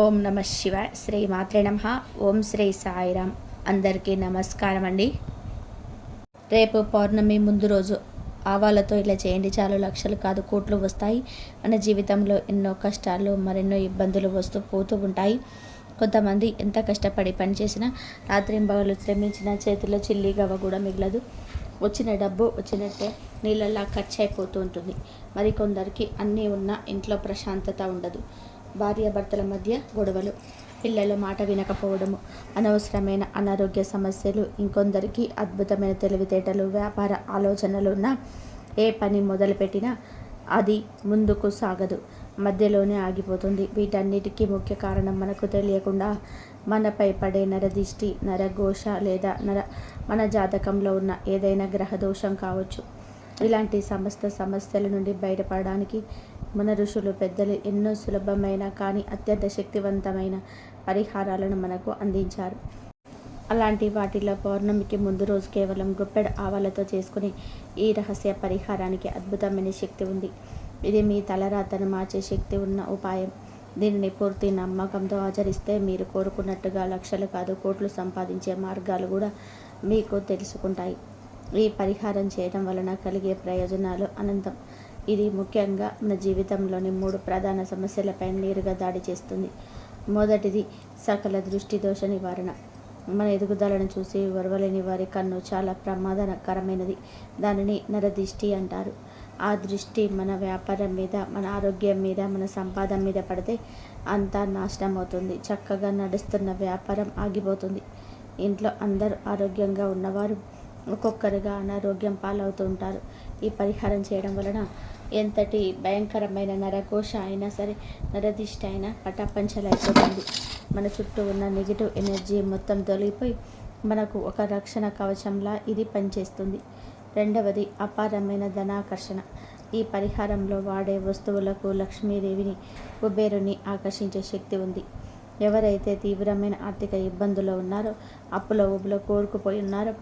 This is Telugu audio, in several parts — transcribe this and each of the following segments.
ఓం నమ శివ శ్రీ మాత్రే నమ ఓం శ్రీ సాయిరామ్ అందరికీ నమస్కారం అండి రేపు పౌర్ణమి ముందు రోజు ఆవాలతో ఇలా చేయండి చాలు లక్షలు కాదు కోట్లు వస్తాయి. మన జీవితంలో ఎన్నో కష్టాలు మరెన్నో ఇబ్బందులు వస్తూ పోతూ ఉంటాయి. కొంతమంది ఎంత కష్టపడి పనిచేసినా రాత్రింబవలు శ్రమించిన చేతిలో చిల్లి గవ్వ కూడా మిగలదు. వచ్చిన డబ్బు వచ్చినట్టే నీళ్ళల్లా ఖర్చు అయిపోతూ ఉంటుంది. మరి కొందరికి అన్నీ ఉన్నా ఇంట్లో ప్రశాంతత ఉండదు. భార్యాభర్తల మధ్య గొడవలు. పిల్లల మాట వినకపోవడము అనవసరమైన అనారోగ్య సమస్యలు ఇంకొందరికి అద్భుతమైన తెలివితేటలు వ్యాపార ఆలోచనలు ఉన్న ఏ పని మొదలుపెట్టినా అది ముందుకు సాగదు. మధ్యలోనే ఆగిపోతుంది. వీటన్నిటికీ ముఖ్య కారణం మనకు తెలియకుండా మనపై పడే నరదిష్టి నరఘోష లేదా నర మన జాతకంలో ఉన్న ఏదైనా గ్రహదోషం కావచ్చు. ఇలాంటి సమస్త సమస్యల నుండి బయటపడడానికి మన ఋషులు పెద్దలు ఎన్నో సులభమైన కానీ అత్యంత శక్తివంతమైన పరిహారాలను మనకు అందించారు. అలాంటి వాటిలో పౌర్ణమికి ముందు రోజు కేవలం గుప్పెడు ఆవాలతో చేసుకుని ఈ రహస్య పరిహారానికి అద్భుతమైన శక్తి ఉంది. ఇది మీ తలరాతను మార్చే శక్తి ఉన్న ఉపాయం. దీనిని పూర్తి నమ్మకంతో ఆచరిస్తే మీరు కోరుకున్నట్టుగా లక్షలు కాదు కోట్లు సంపాదించే మార్గాలు కూడా మీకు తెలుసుకుంటాయి. ఈ పరిహారం చేయడం వలన కలిగే ప్రయోజనాలు అనంతం. ఇది ముఖ్యంగా మన జీవితంలోని మూడు ప్రధాన సమస్యలపై నేరుగా దాడి చేస్తుంది. మొదటిది సకల దృష్టి దోష నివారణ. మన ఎదుగుదలను చూసి వరవలేని వారి కన్ను చాలా ప్రమాదకరమైనది. దానిని నరదిష్టి అంటారు. ఆ దృష్టి మన వ్యాపారం మీద మన ఆరోగ్యం మీద మన సంపాదన మీద పడితే అంతా నాశనం అవుతుంది చక్కగా నడుస్తున్న వ్యాపారం ఆగిపోతుంది. ఇంట్లో అందరూ ఆరోగ్యంగా ఉన్నవారు ఒక్కొక్కరుగా అనారోగ్యం పాలవుతూ ఉంటారు. ఈ పరిహారం చేయడం వలన ఎంతటి భయంకరమైన నరకోశ అయినా సరే నరదిష్ట అయినా పటాపంచలైపోతుంది మన చుట్టూ ఉన్న నెగిటివ్ ఎనర్జీ మొత్తం తొలగిపోయి మనకు ఒక రక్షణ కవచంలా ఇది పనిచేస్తుంది. రెండవది అపారమైన ధనాకర్షణ. ఈ పరిహారంలో వాడే వస్తువులకు లక్ష్మీదేవిని కుబేరుని ఆకర్షించే శక్తి ఉంది. ఎవరైతే తీవ్రమైన ఆర్థిక ఇబ్బందుల్లో ఉన్నారో అప్పుల ఊబులో కోరుకుపోయి ఉన్నారో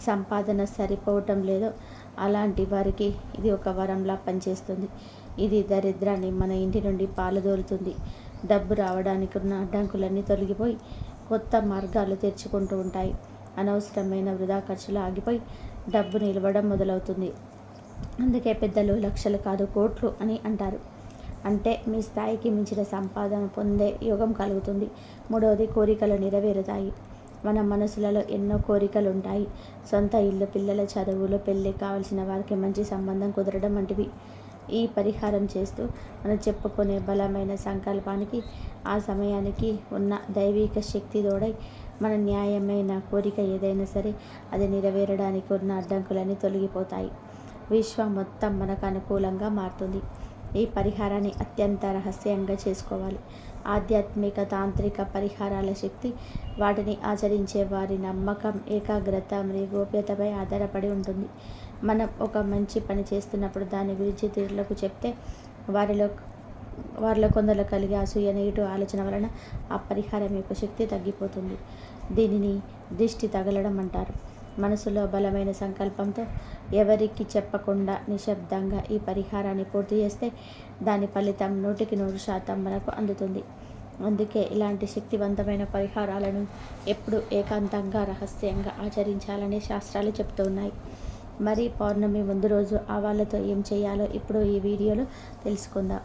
సంపాదన సరిపోవటం లేదో. అలాంటి వారికి ఇది ఒక వరంలా పనిచేస్తుంది. ఇది దరిద్రాన్ని మన ఇంటి నుండి పాలుదోలుతుంది. డబ్బు రావడానికి ఉన్న అడ్డంకులన్నీ తొలగిపోయి కొత్త మార్గాలు తెరుచుకుంటూ ఉంటాయి. అనవసరమైన వృధా ఖర్చులు ఆగిపోయి డబ్బు నిలవడం మొదలవుతుంది. అందుకే పెద్దలు లక్షలు కాదు కోట్లు అని అంటారు. అంటే మీ స్థాయికి మించిన సంపాదన పొందే యోగం కలుగుతుంది. మూడవది కోరికలు నెరవేరుతాయి. మన మనసులలో ఎన్నో కోరికలు ఉంటాయి సొంత ఇల్లు పిల్లల చదువులు పెళ్ళి కావలసిన వారికి మంచి సంబంధం కుదరడం వంటివి. ఈ పరిహారం చేస్తూ మనం చెప్పుకునే బలమైన సంకల్పానికి ఆ సమయానికి ఉన్న దైవిక శక్తి తోడై మన న్యాయమైన కోరిక ఏదైనా సరే అది నెరవేరడానికి ఉన్న అడ్డంకులన్నీ తొలగిపోతాయి. విశ్వం మొత్తం మనకు అనుకూలంగా మారుతుంది. ఈ పరిహారాన్ని అత్యంత రహస్యంగా చేసుకోవాలి. ఆధ్యాత్మిక తాంత్రిక పరిహారాల శక్తి వాటిని ఆచరించే వారి నమ్మకం ఏకాగ్రత మరియు గోప్యతపై ఆధారపడి ఉంటుంది. మనం ఒక మంచి పని చేస్తున్నప్పుడు దాని గురించి తీరులకు చెప్తే వారిలో వారిలో కొందరు కలిగే అసూయ నెగిటివ్ ఆలోచన వలన ఆ పరిహారం యొక్క శక్తి తగ్గిపోతుంది. దీనిని దిష్టి తగలడం అంటారు. మనసులో బలమైన సంకల్పంతో ఎవరికి చెప్పకుండా నిశ్శబ్దంగా ఈ పరిహారాన్ని పూర్తి చేస్తే దాని ఫలితం నూటికి నూరు శాతం మనకు అందుతుంది. అందుకే ఇలాంటి శక్తివంతమైన పరిహారాలను ఎప్పుడు ఏకాంతంగా రహస్యంగా ఆచరించాలని శాస్త్రాలు చెప్తూ ఉన్నాయి. మరి పౌర్ణమి ముందు రోజు ఆవాళ్ళతో ఏం చేయాలో ఇప్పుడు ఈ వీడియోలో తెలుసుకుందాం.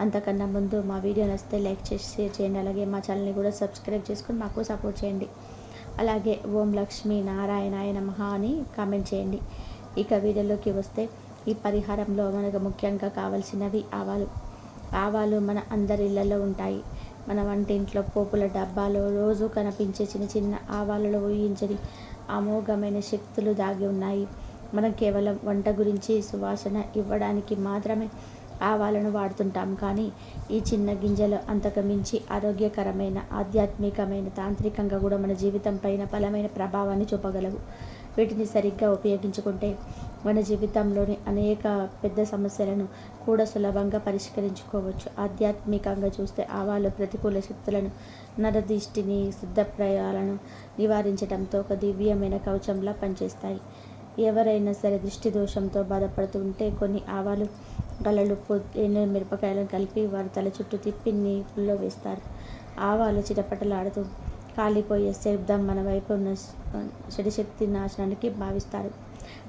అంతకన్నా ముందు మా వీడియో నచ్చితే లైక్ చేసి షేర్ చేయండి. అలాగే మా ఛానల్ని కూడా సబ్స్క్రైబ్ చేసుకుని మాకు సపోర్ట్ చేయండి. అలాగే ఓం లక్ష్మీ నారాయణాయ నమః అని కామెంట్ చేయండి. ఇక వీడియోలోకి వస్తే ఈ పరిహారంలో మనకు ముఖ్యంగా కావాల్సినవి ఆవాలు. ఆవాలు మన అందరి ఇళ్ళలో ఉంటాయి. మన వంటింట్లో పోపుల డబ్బాలో రోజు కనిపించే చిన్న చిన్న ఆవాలలో ఊహించని అమోఘమైన శక్తులు దాగి ఉన్నాయి. మనం కేవలం వంట గురించి సువాసన ఇవ్వడానికి మాత్రమే ఆవాలను వాడుతుంటాం. కానీ ఈ చిన్న గింజలు అంతకు మించి ఆరోగ్యకరమైన ఆధ్యాత్మికమైన తాంత్రికంగా కూడా మన జీవితం పైన బలమైన ప్రభావాన్ని చూపగలవు. వీటిని సరిగ్గా ఉపయోగించుకుంటే మన జీవితంలోని అనేక పెద్ద సమస్యలను కూడా సులభంగా పరిష్కరించుకోవచ్చు. ఆధ్యాత్మికంగా చూస్తే ఆవాలు ప్రతికూల శక్తులను నరదిష్టిని శుద్ధప్రయాలను నివారించడంతో ఒక దివ్యమైన కవచంలా పనిచేస్తాయి. ఎవరైనా సరే దృష్టి దోషంతో బాధపడుతుంటే కొన్ని ఆవాలు గలలు ఎన్నో మిరపకాయలను కలిపి వారు తల చుట్టూ తిప్పి నీళ్ళలో వేస్తారు. ఆవాలు చిటపటలాడుతూ కాలిపోయే శబ్దం మన వైపు ఉన్న చెడుశక్తి నాశనానికి భావిస్తారు.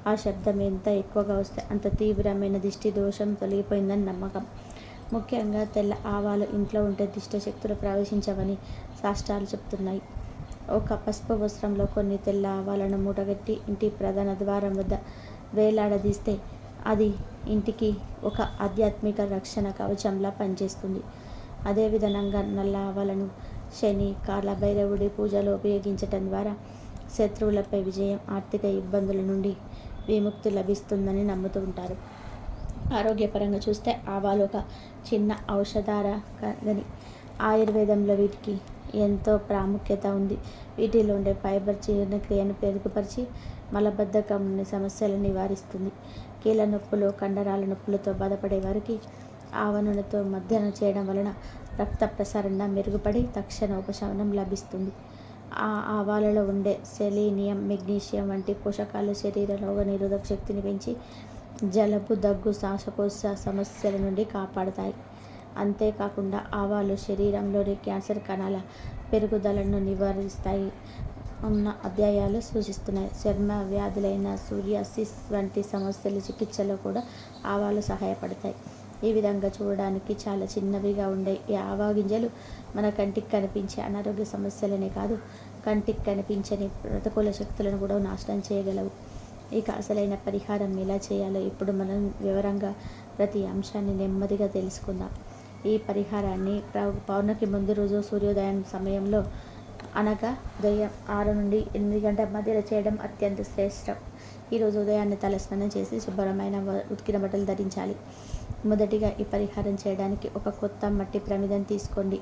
ఆ శబ్దం ఎంత ఎక్కువగా వస్తే అంత తీవ్రమైన దిష్టి దోషం తొలగిపోయిందని నమ్మకం. ముఖ్యంగా తెల్ల ఆవాలు ఇంట్లో ఉంటే దిష్ట శక్తులు ప్రవేశించవని శాస్త్రాలు చెప్తున్నాయి. ఒక పసుపు వస్త్రంలో కొన్ని తెల్ల ఆవాలను మూటగట్టి ఇంటి ప్రధాన ద్వారం వద్ద వేలాడదీస్తే అది ఇంటికి ఒక ఆధ్యాత్మిక రక్షణ కవచంలా పనిచేస్తుంది. అదేవిధంగా నల్ల ఆవాలను శని కాలభైరవుడి పూజలో ఉపయోగించటం ద్వారా శత్రువులపై విజయం ఆర్థిక ఇబ్బందుల నుండి విముక్తి లభిస్తుందని నమ్ముతూ ఉంటారు. ఆరోగ్యపరంగా చూస్తే ఆవాలు ఒక చిన్న ఔషధార గని. ఆయుర్వేదంలో వీటికి ఎంతో ప్రాముఖ్యత ఉంది. వీటిలో ఉండే ఫైబర్ జీర్ణక్రియను పెరుగుపరిచి మలబద్ధకం సమస్యలను నివారిస్తుంది. కీళ్ళ నొప్పులు కండరాల నొప్పులతో బాధపడే వారికి ఆవ నూనెతో మధ్యాహ్నం చేయడం వలన రక్త ప్రసరణ మెరుగుపడి తక్షణ ఉపశమనం లభిస్తుంది. ఆ ఆవాలలో ఉండే సెలీనియం మెగ్నీషియం వంటి పోషకాలు శరీర రోగ నిరోధక శక్తిని పెంచి జలుబు దగ్గు శ్వాసకోశ సమస్యల నుండి కాపాడుతాయి. అంతేకాకుండా ఆవాలు శరీరంలోని క్యాన్సర్ కణాల పెరుగుదలను నివారిస్తాయి. ఉన్న అధ్యాయాలు సూచిస్తున్నాయి. చర్మ వ్యాధులైన సూర్యాసిస్ వంటి సమస్యలు చికిత్సలో కూడా ఆవాలు సహాయపడతాయి. ఈ విధంగా చూడడానికి చాలా చిన్నవిగా ఉండే ఈ ఆవా గింజలు మన కంటికి కనిపించే అనారోగ్య సమస్యలనే కాదు కంటికి కనిపించని ప్రతికూల శక్తులను కూడా నాశనం చేయగలవు. ఇక అసలైన పరిహారం ఎలా చేయాలో ఇప్పుడు మనం వివరంగా ప్రతి అంశాన్ని నెమ్మదిగా తెలుసుకుందాం. ఈ పరిహారాన్ని పౌర్ణకి ముందు రోజు సూర్యోదయం సమయంలో అనగా ఉదయం ఆరు నుండి ఎనిమిది గంటల మధ్యలో చేయడం అత్యంత శ్రేష్టం. ఈరోజు ఉదయాన్నే తలస్నానం చేసి శుభ్రమైన ఉతికిన బట్టలు ధరించాలి. మొదటిగా ఈ పరిహారం చేయడానికి ఒక కొత్త మట్టి ప్రమిదం తీసుకోండి.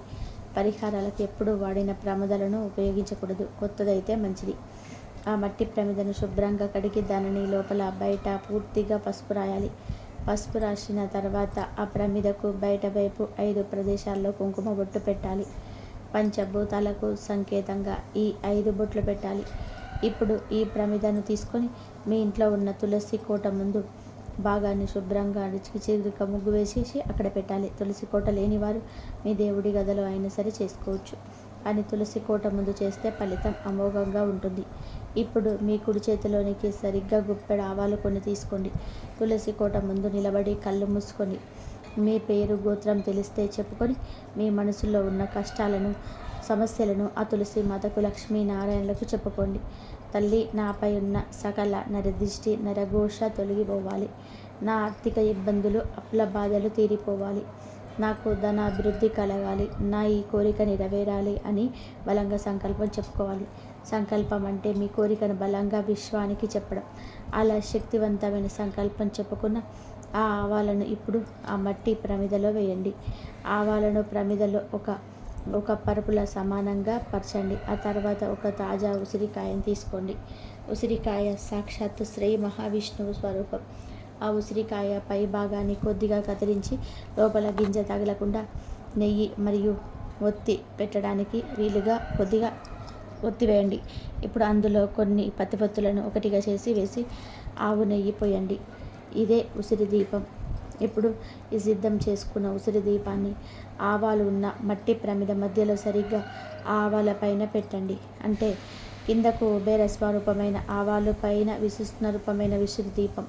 పరిహారాలకు ఎప్పుడు వాడిన ప్రమదలను ఉపయోగించకూడదు. కొత్తదైతే మంచిది. ఆ మట్టి ప్రమిదను శుభ్రంగా కడిగి దానిని లోపల బయట పూర్తిగా పసుపు రాయాలి. పసుపు రాసిన తర్వాత ఆ ప్రమిదకు బయట వైపు ఐదు ప్రదేశాల్లో కుంకుమ బొట్టు పెట్టాలి. పంచభూతాలకు సంకేతంగా ఈ ఐదు బొట్లు పెట్టాలి. ఇప్పుడు ఈ ప్రమిదను తీసుకొని మీ ఇంట్లో ఉన్న తులసి కోట ముందు భాగాన్ని శుభ్రంగా అడిచి చిరుక ముగ్గు వేసేసి అక్కడ పెట్టాలి. తులసి కోట లేనివారు మీ దేవుడి గదిలో అయినా సరే చేసుకోవచ్చు. అని తులసి కోట ముందు చేస్తే ఫలితం అమోఘంగా ఉంటుంది. ఇప్పుడు మీ కుడి చేతిలోనికి సరిగ్గా గుప్పెడ ఆవాలు కొన్ని తీసుకోండి. తులసి కోట ముందు నిలబడి కళ్ళు మూసుకొని మీ పేరు గోత్రం తెలిస్తే చెప్పుకొని మీ మనసులో ఉన్న కష్టాలను సమస్యలను ఆ తులసి మాతకు లక్ష్మీనారాయణలకు చెప్పుకోండి. తల్లి నాపై ఉన్న సకల నరదిష్టి నరఘోష తొలగిపోవాలి. నా ఆర్థిక ఇబ్బందులు అప్పుల బాధలు తీరిపోవాలి. నాకు ధన అభివృద్ధి కలగాలి. నా ఈ కోరిక నెరవేరాలి అని బలంగా సంకల్పం చెప్పుకోవాలి. సంకల్పం అంటే మీ కోరికను బలంగా విశ్వానికి చెప్పడం. అలా శక్తివంతమైన సంకల్పం చెప్పుకున్న ఆ ఆవాలను ఇప్పుడు ఆ మట్టి ప్రమిదలో వేయండి. ఆవాలను ప్రమిదలో ఒక ఒక పరుపుల సమానంగా పరచండి. ఆ తర్వాత ఒక తాజా ఉసిరికాయను తీసుకోండి. ఉసిరికాయ సాక్షాత్తు శ్రీ మహావిష్ణువు స్వరూపం. ఆ ఉసిరికాయ పై భాగాన్ని కొద్దిగా కత్తిరించి లోపల గింజ తగలకుండా నెయ్యి మరియు ఒత్తి పెట్టడానికి వీలుగా కొద్దిగా ఒత్తి వేయండి. ఇప్పుడు అందులో కొన్ని పత్తిపత్తులను ఒకటిగా చేసి వేసి ఆవు నెయ్యి పోయండి. ఇదే ఉసిరి దీపం. ఇప్పుడు ఈ సిద్ధం చేసుకున్న ఉసిరి దీపాన్ని ఆవాలు ఉన్న మట్టి ప్రమిద మధ్యలో సరిగ్గా ఆవాల పైన పెట్టండి. అంటే కిందకు బేర స్వరూపమైన ఆవాలు పైన విశిష్ణ రూపమైన విసురు దీపం.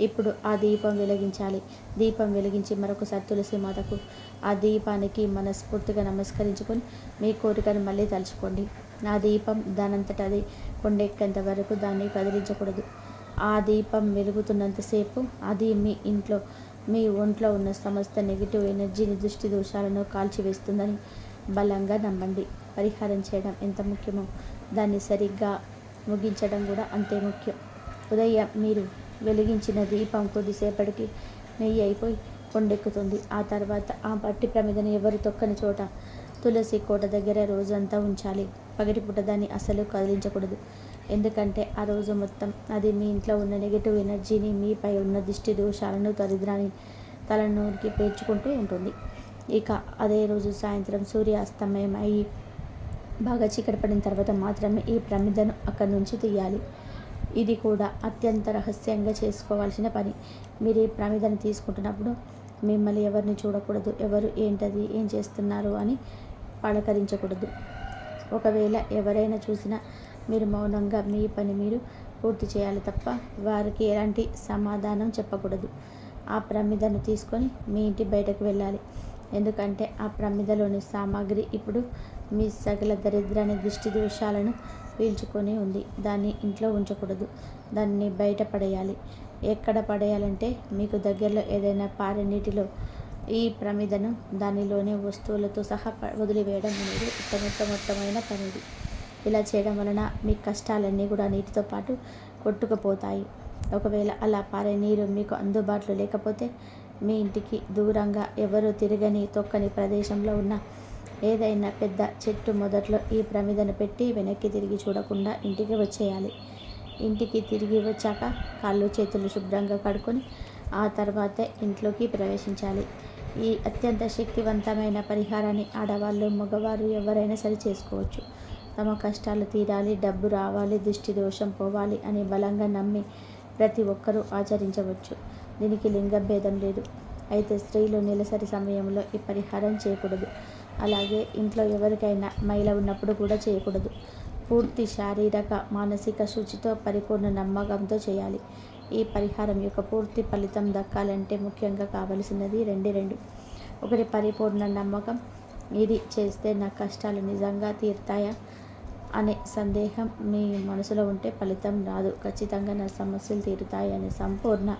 ఇప్పుడు ఆ దీపం వెలిగించాలి. దీపం వెలిగించి మరొకసారి తులసి మాతకు ఆ దీపానికి మనస్ఫూర్తిగా నమస్కరించుకొని మీ కోరికను మళ్ళీ తలుచుకోండి. ఆ దీపం దానంతట అది కొండెక్కేంత వరకు దాన్ని కదిలించకూడదు. ఆ దీపం వెలుగుతున్నంతసేపు అది మీ ఇంట్లో మీ ఒంట్లో ఉన్న సమస్త నెగిటివ్ ఎనర్జీని దృష్టి దోషాలను కాల్చివేస్తుందని బలంగా నమ్మండి. పరిహారం చేయడం ఎంత ముఖ్యమో దాన్ని సరిగ్గా ముగించడం కూడా అంతే ముఖ్యం. ఉదయం మీరు వెలిగించిన దీపం కొద్దిసేపటికి నెయ్యి అయిపోయి కొండెక్కుతుంది. ఆ తర్వాత ఆ పట్టి ప్రమిదను ఎవరు తొక్కని చోట తులసి కోట దగ్గర రోజంతా ఉంచాలి. పగటిపూట దాన్ని అసలు కదిలించకూడదు. ఎందుకంటే ఆ రోజు మొత్తం అది మీ ఇంట్లో ఉన్న నెగిటివ్ ఎనర్జీని మీపై ఉన్న దిష్టి దోషాలను దరిద్రాన్ని తలనూరికి పేర్చుకుంటూ ఉంటుంది. ఇక అదే రోజు సాయంత్రం సూర్యాస్తమయం అయ్యి బాగా చీకటి పడిన తర్వాత మాత్రమే ఈ ప్రమిదను అక్కడి నుంచి తీయాలి. ఇది కూడా అత్యంత రహస్యంగా చేసుకోవాల్సిన పని. మీరు ఈ ప్రమిదను తీసుకుంటున్నప్పుడు మిమ్మల్ని ఎవరిని చూడకూడదు ఎవరు ఏంటది ఏం చేస్తున్నారు అని పలకరించకూడదు. ఒకవేళ ఎవరైనా చూసినా మీరు మౌనంగా మీ పని మీరు పూర్తి చేయాలి తప్ప వారికి ఎలాంటి సమాధానం చెప్పకూడదు. ఆ ప్రమిదను తీసుకొని మీ ఇంటి బయటకు వెళ్ళాలి. ఎందుకంటే ఆ ప్రమిదలోని సామాగ్రి ఇప్పుడు మీ సకల దరిద్రాన్ని దృష్టి దోషాలను పీల్చుకొని ఉంది. దాన్ని ఇంట్లో ఉంచకూడదు. దాన్ని బయట పడేయాలి. ఎక్కడ పడేయాలంటే మీకు దగ్గరలో ఏదైనా పారే నీటిలో ఈ ప్రమిదను దానిలోని వస్తువులతో సహా వదిలివేయడం అనేది ఉత్తమోత్తమైన పనిది. ఇలా చేయడం వలన మీ కష్టాలన్నీ కూడా నీటితో పాటు కొట్టుకుపోతాయి. ఒకవేళ అలా పారే నీరు మీకు అందుబాటులో లేకపోతే మీ ఇంటికి దూరంగా ఎవరు తిరగని తొక్కని ప్రదేశంలో ఉన్న ఏదైనా పెద్ద చెట్టు మొదట్లో ఈ ప్రమిదను పెట్టి వెనక్కి తిరిగి చూడకుండా ఇంటికి వచ్చేయాలి. ఇంటికి తిరిగి వచ్చాక కాళ్ళు చేతులు శుభ్రంగా కడుకొని ఆ తర్వాతే ఇంట్లోకి ప్రవేశించాలి. ఈ అత్యంత శక్తివంతమైన పరిహారాన్ని ఆడవాళ్ళు మగవారు ఎవరైనా సరి చేసుకోవచ్చు. తమ కష్టాలు తీరాలి డబ్బు రావాలి దృష్టి దోషం పోవాలి అని బలంగా నమ్మి ప్రతి ఒక్కరూ ఆచరించవచ్చు. దీనికి లింగభేదం లేదు. అయితే స్త్రీలు నెలసరి సమయంలో ఈ పరిహారం చేయకూడదు. అలాగే ఇంట్లో ఎవరికైనా మైల ఉన్నప్పుడు కూడా చేయకూడదు. పూర్తి శారీరక మానసిక శుచితో పరిపూర్ణ నమ్మకంతో చేయాలి. ఈ పరిహారం యొక్క పూర్తి ఫలితం దక్కాలంటే ముఖ్యంగా కావలసినది రెండే రెండు. ఒకటి పరిపూర్ణ నమ్మకం. ఇది చేస్తే నా కష్టాలు నిజంగా తీరుతాయా? అనే సందేహం మీ మనసులో ఉంటే ఫలితం రాదు. ఖచ్చితంగా నా సమస్యలు తీరుతాయి అనే సంపూర్ణ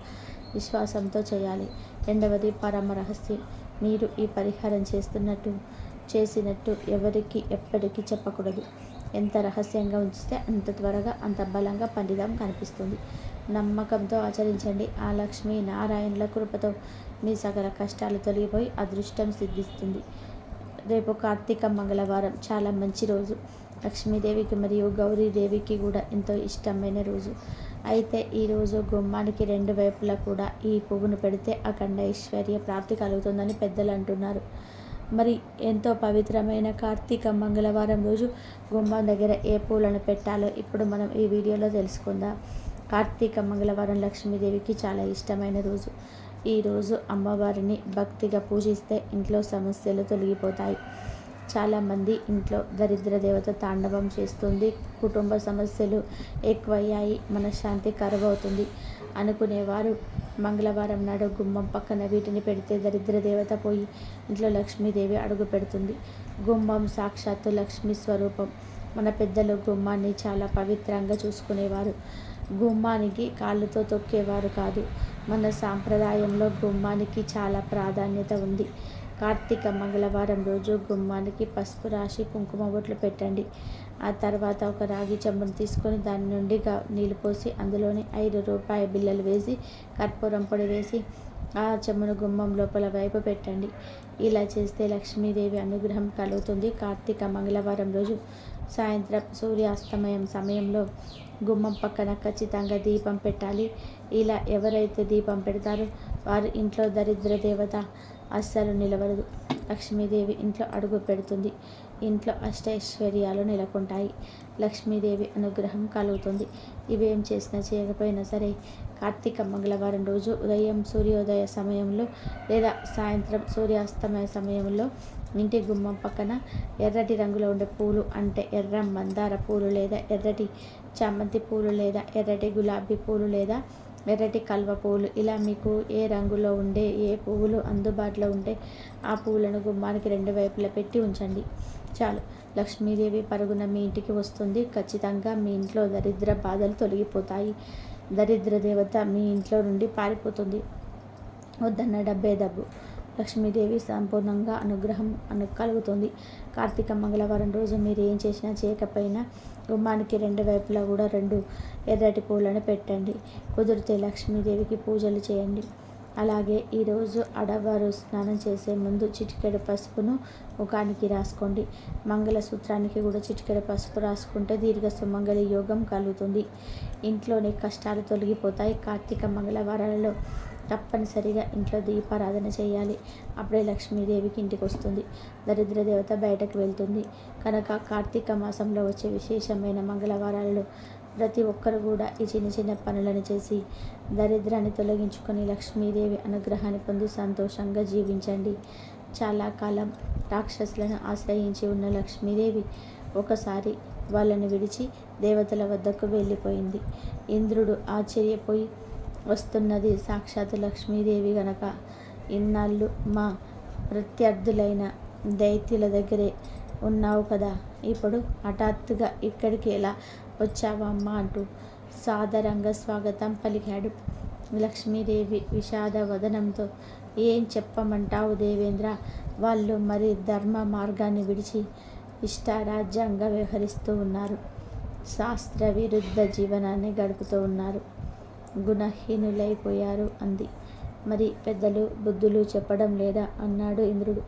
విశ్వాసంతో చేయాలి. రెండవది పరమ రహస్యం. మీరు ఈ పరిహారం చేస్తున్నట్టు చేసినట్టు ఎవరికి ఎప్పటికీ చెప్పకూడదు. ఎంత రహస్యంగా ఉంచితే అంత త్వరగా అంత బలంగా పండితం కనిపిస్తుంది. నమ్మకంతో ఆచరించండి. ఆ లక్ష్మీ నారాయణుల కృపతో మీ సకల కష్టాలు తొలగిపోయి అదృష్టం సిద్ధిస్తుంది. రేపు కార్తీక మంగళవారం. చాలా మంచి రోజు. లక్ష్మీదేవికి మరియు గౌరీదేవికి కూడా ఎంతో ఇష్టమైన రోజు. అయితే ఈరోజు గుమ్మానికి రెండు వైపులా కూడా ఈ పువ్వును పెడితే అఖండ ఐశ్వర్య ప్రాప్తి కలుగుతుందని పెద్దలు అంటున్నారు. మరి ఎంతో పవిత్రమైన కార్తీక మంగళవారం రోజు గుమ్మం దగ్గర ఏ పూలను పెట్టాలో ఇప్పుడు మనం ఈ వీడియోలో తెలుసుకుందాం. కార్తీక మంగళవారం లక్ష్మీదేవికి చాలా ఇష్టమైన రోజు. ఈరోజు అమ్మవారిని భక్తిగా పూజిస్తే ఇంట్లో సమస్యలు తొలగిపోతాయి. చాలామంది ఇంట్లో దరిద్ర దేవత తాండవం చేస్తుంది. కుటుంబ సమస్యలు ఎక్కువయ్యాయి. మనశ్శాంతి కరువవుతుంది. అనుకునేవారు మంగళవారం నాడు గుమ్మం పక్కన వీటిని పెడితే దరిద్ర దేవత పోయి ఇంట్లో లక్ష్మీదేవి అడుగు పెడుతుంది. గుమ్మం సాక్షాత్తు లక్ష్మీ స్వరూపం. మన పెద్దలు గుమ్మాన్ని చాలా పవిత్రంగా చూసుకునేవారు. గుమ్మానికి కాళ్ళతో తొక్కేవారు కాదు. మన సాంప్రదాయంలో గుమ్మానికి చాలా ప్రాధాన్యత ఉంది. కార్తీక మంగళవారం రోజు గుమ్మానికి పసుపు రాసి కుంకుమ బొట్లు పెట్టండి. ఆ తర్వాత ఒక రాగి చెంబును తీసుకొని దాని నుండి నీళ్ళు పోసి అందులోని ఐదు రూపాయ బిల్లలు వేసి కర్పూరం పొడి వేసి ఆ చెమ్మును గుమ్మం లోపల వైపు పెట్టండి. ఇలా చేస్తే లక్ష్మీదేవి అనుగ్రహం కలుగుతుంది. కార్తీక మంగళవారం రోజు సాయంత్రం సూర్యాస్తమయం సమయంలో గుమ్మం పక్కన ఖచ్చితంగా దీపం పెట్టాలి. ఇలా ఎవరైతే దీపం పెడతారో వారు ఇంట్లో దరిద్ర దేవత అస్సలు నిలవదు లక్ష్మీదేవి ఇంట్లో అడుగు పెడుతుంది. ఇంట్లో అష్టైశ్వర్యాలు నెలకొంటాయి. లక్ష్మీదేవి అనుగ్రహం కలుగుతుంది. ఇవేం చేసినా చేయకపోయినా సరే కార్తీక మంగళవారం రోజు ఉదయం సూర్యోదయ సమయంలో లేదా సాయంత్రం సూర్యాస్తమయ సమయంలో ఇంటి గుమ్మం పక్కన ఎర్రటి రంగులో ఉండే పూలు అంటే ఎర్ర మందార పూలు లేదా ఎర్రటి చామంతి పూలు లేదా ఎర్రటి గులాబీ పూలు లేదా ఎర్రటి కల్వ పువ్వులు. ఇలా మీకు ఏ రంగులో ఉండే ఏ పువ్వులు అందుబాటులో ఉంటే ఆ పువ్వులను గుమ్మానికి రెండు వైపులా పెట్టి ఉంచండి. చాలు. లక్ష్మీదేవి పరుగున మీ ఇంటికి వస్తుంది. ఖచ్చితంగా మీ ఇంట్లో దరిద్ర బాధలు తొలగిపోతాయి. దరిద్ర దేవత మీ ఇంట్లో నుండి పారిపోతుంది. వద్దన్న డబ్బే డబ్బు. లక్ష్మీదేవి సంపూర్ణంగా అనుగ్రహం అను కలుగుతుంది. కార్తీక మంగళవారం రోజు మీరు ఏం చేసినా చేయకపోయినా గుమ్మానికి రెండు వైపులా కూడా రెండు ఎర్రటి పూలను పెట్టండి. కుదిరితే లక్ష్మీదేవికి పూజలు చేయండి. అలాగే ఈరోజు ఆడవారు స్నానం చేసే ముందు చిటికెడు పసుపును ముఖానికి రాసుకోండి. మంగళసూత్రానికి కూడా చిటికెడు పసుపు రాసుకుంటే దీర్ఘ సుమంగళి యోగం కలుగుతుంది. ఇంట్లోని కష్టాలు తొలగిపోతాయి. కార్తీక మంగళవారాలలో తప్పనిసరిగా ఇంట్లో దీపారాధన చేయాలి. అప్పుడే లక్ష్మీదేవికి ఇంటికి వస్తుంది దరిద్ర దేవత బయటకు వెళ్తుంది. కనుక కార్తీక మాసంలో వచ్చే విశేషమైన మంగళవారాలలో ప్రతి ఒక్కరు కూడా ఈ చిన్న చిన్న పనులను చేసి దరిద్రాన్ని తొలగించుకొని లక్ష్మీదేవి అనుగ్రహాన్ని పొంది సంతోషంగా జీవించండి. చాలా కాలం రాక్షసులను ఆశ్రయించి ఉన్న లక్ష్మీదేవి ఒకసారి వాళ్ళని విడిచి దేవతల వద్దకు వెళ్ళిపోయింది. ఇంద్రుడు ఆశ్చర్యపోయి వస్తున్నది. సాక్షాత్ లక్ష్మీదేవి గనక ఇన్నాళ్ళు మా ప్రత్యర్థులైన దైత్యుల దగ్గరే ఉన్నావు కదా. ఇప్పుడు హఠాత్తుగా ఇక్కడికి ఎలా వచ్చావమ్మా అంటూ సాదరంగా స్వాగతం పలికాడు లక్ష్మీదేవి విషాద వదనంతో. ఏం చెప్పమంటావు దేవేంద్ర? వాళ్ళు మరి ధర్మ మార్గాన్ని విడిచి ఇష్టారాజ్యంగా వ్యవహరిస్తూ ఉన్నారు. శాస్త్ర విరుద్ధ జీవనాన్ని గడుపుతూ ఉన్నారు. గుణహీనులైపోయారు అంది. మరి పెద్దలు బుద్ధులు చెప్పడం లేదా? అన్నాడు ఇంద్రుడు.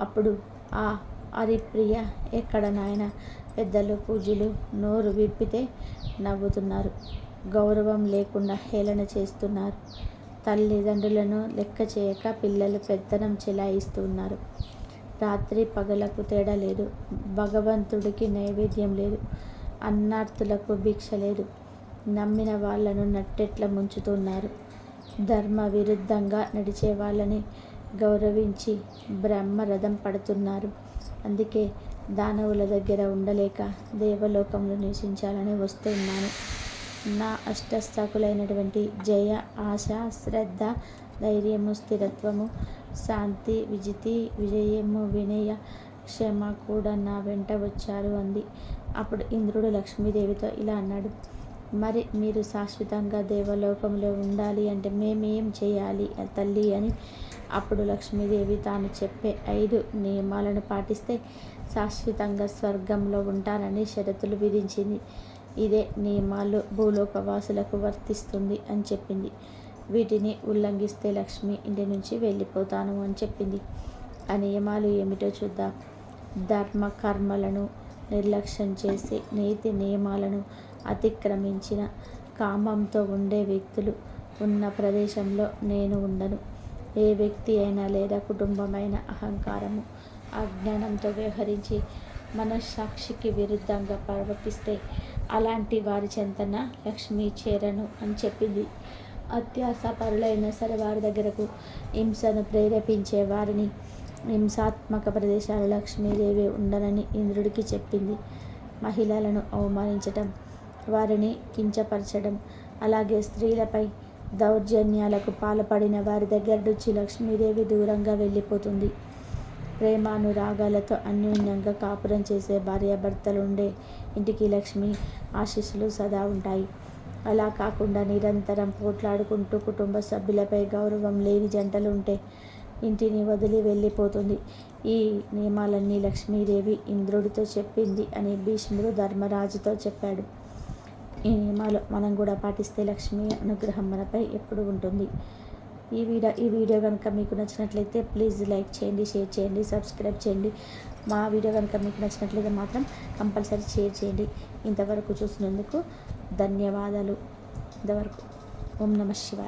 అప్పుడు ఆ హరిప్రియ ఎక్కడ నాయన? పెద్దలు పూజలు నోరు విప్పితే నవ్వుతున్నారు. గౌరవం లేకుండా హేళన చేస్తున్నారు. తల్లిదండ్రులను లెక్క చేయక పిల్లలు పెత్తనం చెలాయిస్తున్నారు. రాత్రి పగలకు తేడా లేదు. భగవంతుడికి నైవేద్యం లేదు. అన్నార్థులకు భిక్ష లేదు. నమ్మిన వాళ్ళను నట్టెట్ల ముంచుతున్నారు. ధర్మ విరుద్ధంగా నడిచే వాళ్ళని గౌరవించి బ్రహ్మరథం పడుతున్నారు. అందుకే దానవుల దగ్గర ఉండలేక దేవలోకంలో నివసించాలని వస్తున్నాను నా అష్టస్థాకులైనటువంటి జయ ఆశ శ్రద్ధ ధైర్యము స్థిరత్వము శాంతి విజితి విజయము వినయ క్షమ కూడా నా వెంట వచ్చారు అంది. అప్పుడు ఇంద్రుడు లక్ష్మీదేవితో ఇలా అన్నాడు. మరి మీరు శాశ్వతంగా దేవలోకంలో ఉండాలి అంటే మేమేం చేయాలి తల్లి అని అప్పుడు లక్ష్మీదేవి తాను చెప్పే ఐదు నియమాలను పాటిస్తే శాశ్వతంగా స్వర్గంలో ఉంటారని షరతులు విధించింది. ఇదే నియమాలు భూలోకవాసులకు వర్తిస్తుంది అని చెప్పింది. వీటిని ఉల్లంఘిస్తే లక్ష్మి ఇంటి నుంచి వెళ్ళిపోతాను అని చెప్పింది. ఆ నియమాలు ఏమిటో చూద్దాం. ధర్మ కర్మలను నిర్లక్ష్యం చేసి నీతి నియమాలను అతిక్రమించిన కామంతో ఉండే వ్యక్తులు ఉన్న ప్రదేశంలో నేను ఉండను. ఏ వ్యక్తి అయినా లేదా కుటుంబమైన అహంకారము అజ్ఞానంతో వ్యవహరించి మనస్సాక్షికి విరుద్ధంగా ప్రవర్తిస్తే అలాంటి వారి చెంతన లక్ష్మీ చేరను అని చెప్పింది. అత్యాస పరులైన సరే వారి దగ్గరకు హింసను ప్రేరేపించే వారిని హింసాత్మక ప్రదేశాలు లక్ష్మీదేవి ఉండనని ఇంద్రుడికి చెప్పింది. మహిళలను అవమానించటం వారిని కించపరచడం. అలాగే స్త్రీలపై దౌర్జన్యాలకు పాల్పడిన వారి దగ్గర నుంచి లక్ష్మీదేవి దూరంగా వెళ్ళిపోతుంది. ప్రేమానురాగాలతో అన్యోన్యంగా కాపురం చేసే భార్యాభర్తలు ఉండే ఇంటికి లక్ష్మి ఆశీస్సులు సదా ఉంటాయి. అలా కాకుండా నిరంతరం పోట్లాడుకుంటూ కుటుంబ సభ్యులపై గౌరవం లేని జంటలు ఉంటే ఇంటిని వదిలి వెళ్ళిపోతుంది. ఈ నియమాలన్నీ లక్ష్మీదేవి ఇంద్రుడితో చెప్పింది అని భీష్ముడు ధర్మరాజుతో చెప్పాడు. ఈ నియమాలు మనం కూడా పాటిస్తే లక్ష్మీ అనుగ్రహం మనపై ఎప్పుడు ఉంటుంది. ఈ వీడియో ఈ వీడియో కనుక మీకు నచ్చినట్లయితే ప్లీజ్ లైక్ చేయండి షేర్ చేయండి సబ్స్క్రైబ్ చేయండి. మా వీడియో కనుక మీకు నచ్చినట్లయితే మాత్రం కంపల్సరీ షేర్ చేయండి. ఇంతవరకు చూసినందుకు ధన్యవాదాలు. ఇంతవరకు. ఓం నమ శివాయ.